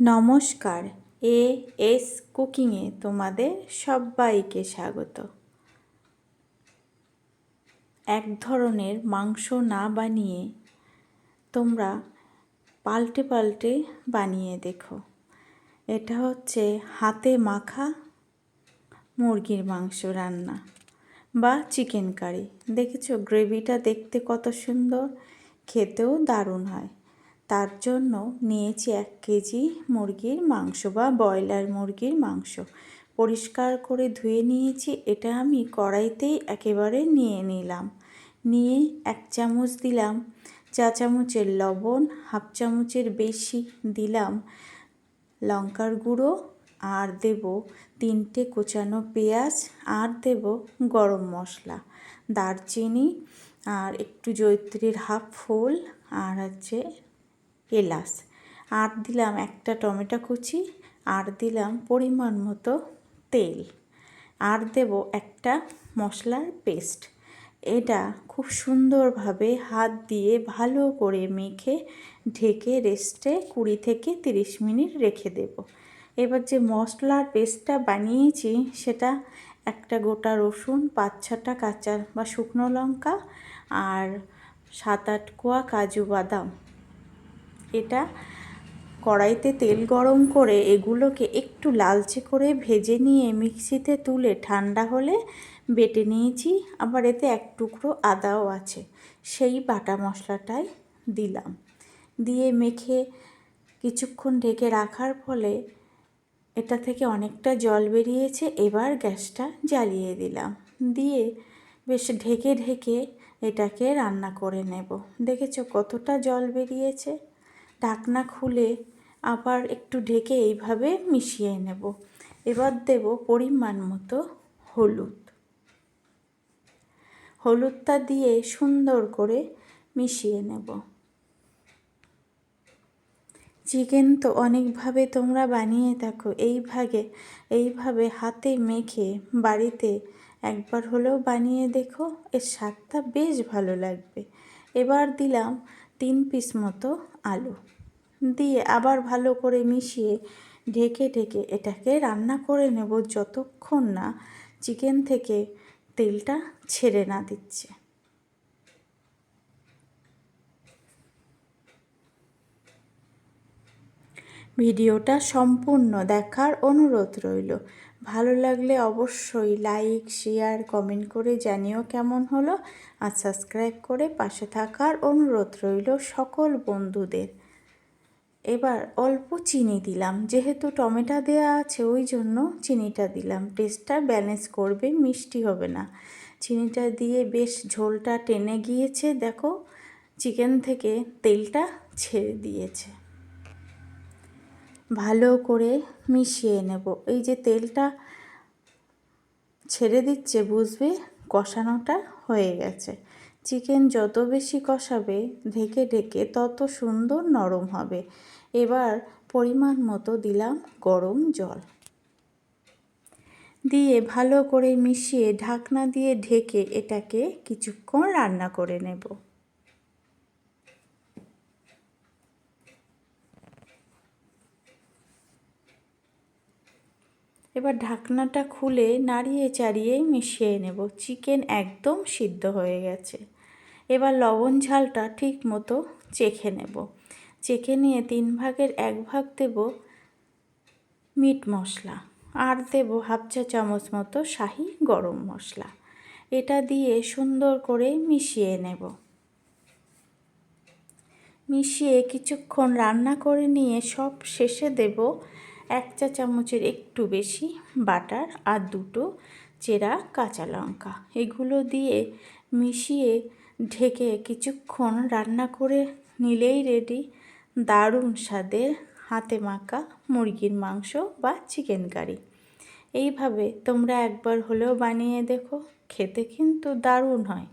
নমস্কার, A S কুকিংয়ে তোমাদের সবাইকে স্বাগত। এক ধরনের মাংস না বানিয়ে তোমরা পাল্টে পাল্টে বানিয়ে দেখো। এটা হচ্ছে হাতে মাখা মুরগির মাংস রান্না বা চিকেন কারি। দেখেছ, গ্রেভিটা দেখতে কত সুন্দর, খেতেও দারুণ হয়। তার জন্য নিয়েছি এক কেজি মুরগির মাংস বা ব্রয়লার মুরগির মাংস। পরিষ্কার করে ধুয়ে নিয়েছি, এটা আমি কড়াইতেই একেবারে নিয়ে নিলাম। নিয়ে এক চামচ দিলাম চা চামচের লবণ, হাফ চামচের বেশি দিলাম লঙ্কার গুঁড়ো, আর দেব তিনটে কোচানো পেঁয়াজ, আর দেব গরম মশলা, দারচিনি, আর একটু জৈত্রীর হাফ ফুল, আর হচ্ছে এলাচ। আর দিলাম একটা টমেটো কুচি, আর দিলাম পরিমাণ মতো তেল। আর দেব একটা মশলার পেস্ট। এটা খুব সুন্দরভাবে হাত দিয়ে ভালো করে মেখে ঢেকে রেস্টে কুড়ি থেকে তিরিশ মিনিট রেখে দেব। এবার যে মশলার পেস্টটা বানিয়েছি, সেটা একটা গোটা রসুন, পাঁচ ছটা কাঁচা বা শুকনো লঙ্কা, আর সাত আট কোয়া কাজু বাদাম। এটা কড়াইতে তেল গরম করে এগুলোকে একটু লালচে করে ভেজে নিয়ে মিক্সিতে তুলে ঠান্ডা হলে বেটে নিয়েছি। আবার এতে এক টুকরো আদাও আছে। সেই বাটা মশলাটাই দিলাম। দিয়ে মেখে কিছুক্ষণ ঢেকে রাখার ফলে এটা থেকে অনেকটা জল বেরিয়েছে। এবার গ্যাসটা জ্বালিয়ে দিলাম। দিয়ে বেশ ঢেকে ঢেকে এটাকে রান্না করে নেব। দেখেছ কতটা জল বেরিয়েছে? ঢাকনা খুলে আবার একটু ঢেকে এইভাবে মিশিয়ে নেব। এবার দেব পরিমাণ মতো হলুদ। হলুদটা দিয়ে সুন্দর করে মিশিয়ে নেব। চিকেন তো অনেকভাবে তোমরা বানিয়ে থাকো এইভাবে এইভাবে হাতে মেখে বাড়িতে একবার হলেও বানিয়ে দেখো, এর স্বাদটা বেশ ভালো লাগবে। এবার দিলাম তিন পিস মতো আলু দিয়ে আবার ভালো করে মিশিয়ে ঢেকে ঢেকে এটাকে রান্না করে নেব যতক্ষণ না চিকেন থেকে তেলটা ছেড়ে না দিচ্ছে। ভিডিওটা সম্পূর্ণ দেখার অনুরোধ রইল। ভালো লাগলে অবশ্যই লাইক, শেয়ার, কমেন্ট করে জানিও কেমন হলো আর সাবস্ক্রাইব করে পাশে থাকার অনুরোধ রইল সকল বন্ধুদের। এবার অল্প চিনি দিলাম, যেহেতু টমেটো দেওয়া আছে ওই জন্য চিনিটা দিলাম। টেস্টটা ব্যালেন্স করবে, মিষ্টি হবে না। চিনিটা দিয়ে বেশ ঝোলটা টেনে গিয়েছে, দেখো। চিকেন থেকে তেলটা ছেড়ে দিয়েছে। ভালো করে মিশিয়ে নেব। এই যে তেলটা ছেড়ে দিচ্ছে, বুঝবে? কষানোটা হয়ে গেছে। চিকেন যত বেশি কষাবে, ঢেকে ঢেকে তত সুন্দর নরম হবে। এবার পরিমাণ মতো দিলাম গরম জল। দিয়ে ভালো করে মিশিয়ে ঢাকনা দিয়ে ঢেকে এটাকে কিছুক্ষণ রান্না করে নেব। এবার ঢাকনাটা খুলে নাড়িয়ে চাড়িয়ে মিশিয়ে নেব। চিকেন একদম সিদ্ধ হয়ে গেছে। এবার লবণ ঝালটা ঠিক মতো চেখে নেব। চেখে নিয়ে তিন ভাগের এক ভাগ দেব মিট মশলা। আর দেব হাফ চা চামচ মতো শাহি গরম মশলা। এটা দিয়ে সুন্দর করে মিশিয়ে নেব। মিশিয়ে কিছুক্ষণ রান্না করে নিয়ে সব শেষে দেব এক চা চামচের একটু বেশি বাটার আর দুটো চেরা কাঁচা লঙ্কা। এগুলো দিয়ে মিশিয়ে ঢেকে কিছুক্ষণ রান্না করে নিলেই রেডি দারুণ স্বাদের হাতে মাখা মুরগির মাংস বা চিকেন কারি এইভাবে তোমরা একবার হলেও বানিয়ে দেখো, খেতে কিন্তু দারুণ হয়।